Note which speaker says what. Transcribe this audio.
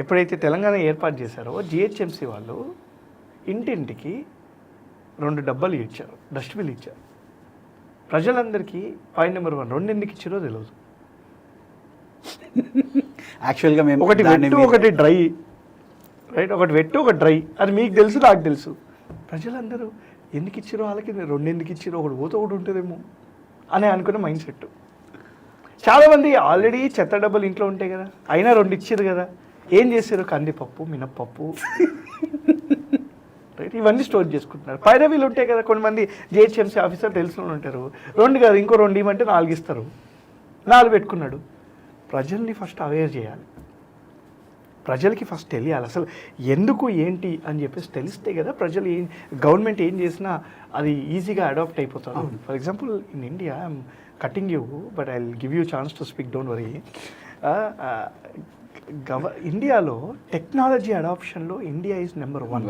Speaker 1: ఎప్పుడైతే తెలంగాణ ఏర్పాటు చేశారో జిహెచ్ఎంసీ వాళ్ళు ఇంటింటికి రెండు డబ్బాలు ఇచ్చారు డస్ట్బిన్ ఇచ్చారు. ప్రజలందరికీ పాయింట్ నెంబర్ వన్ రెండు ఎందుకు ఇచ్చారో తెలియదు
Speaker 2: యాక్చువల్గా మేము
Speaker 1: ఒకటి వెట్టు ఒకటి డ్రై. రైట్ ఒకటి వెట్టు ఒకటి డ్రై. అది మీకు తెలుసు నాకు తెలుసు. ప్రజలందరూ ఎందుకు ఇచ్చారో వాళ్ళకి రెండు ఎందుకు ఇచ్చారో ఒకటి పోతే ఒకటి ఉంటుందేమో అని అనుకునే మైండ్ సెట్. చాలామంది ఆల్రెడీ చెత్త డబ్బులు ఇంట్లో ఉంటాయి కదా అయినా రెండు ఇచ్చారు కదా. ఏం చేశారు? కందిపప్పు మినప్పప్పు. రైట్ ఇవన్నీ స్టోర్ చేసుకుంటున్నారు. పైరవీలు ఉంటాయి కదా కొంతమంది జిహెచ్ఎంసీ ఆఫీసర్ తెలిసిన ఉంటారు. రెండు కాదు ఇంకో రెండు ఇవ్వమంటే నాలుగు ఇస్తారు. నాలుగు పెట్టుకున్నాడు. ప్రజల్ని ఫస్ట్ అవేర్ చేయాలి. ప్రజలకి ఫస్ట్ తెలియాలి. అసలు ఎందుకు ఏంటి అని చెప్పేసి తెలిస్తే కదా ప్రజలు ఏం గవర్నమెంట్ ఏం చేసినా అది ఈజీగా అడాప్ట్ అయిపోతారు. For example in India I'm cutting you but I give you chance to speak don't worry గవ ఇండియాలో టెక్నాలజీ అడాప్షన్లో ఇండియా ఈజ్ నెంబర్ వన్